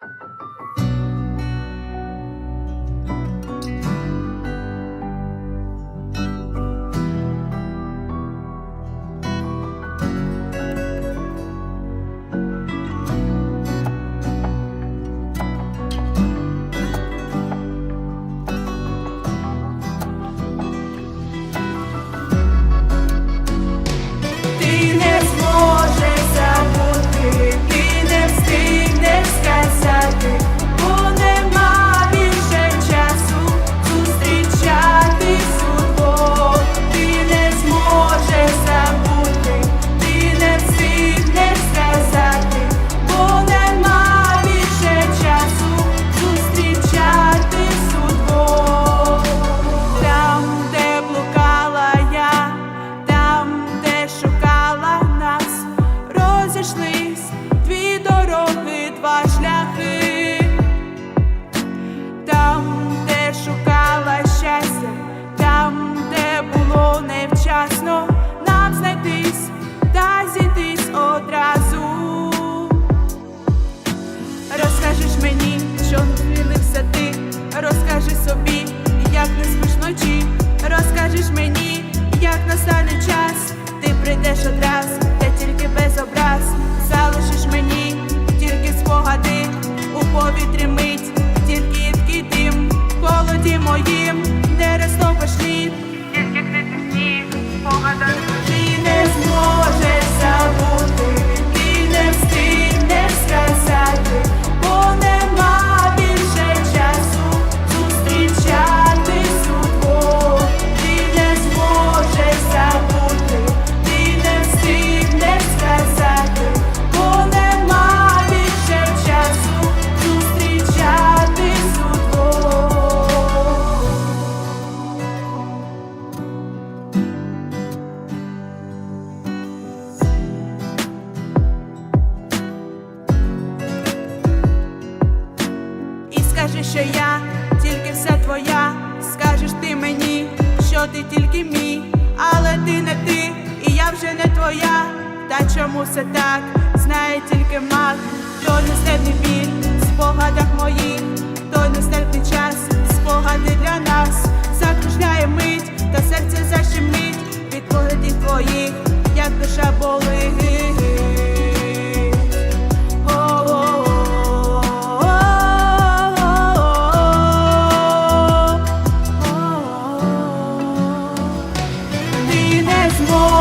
Ти два шляхи. Там, де шукала щастя, там, де було невчасно, нам знайтись та зійтись одразу. Розкажеш мені, що змінився ти, розкажи собі, як не спиш вночі, розкажеш мені, як настане час, мить, тільки в холоді моїм, що я тільки вся твоя. Скажеш ти мені, що ти тільки мій, але ти не ти, і я вже не твоя. Та чому все так? Знає тільки маг, той нестерпний біль в спогадах моїх, той нестерпний час, спогади для нас, закружляє мить, та серце защемить від поглядів твоїх, як душа болить. more.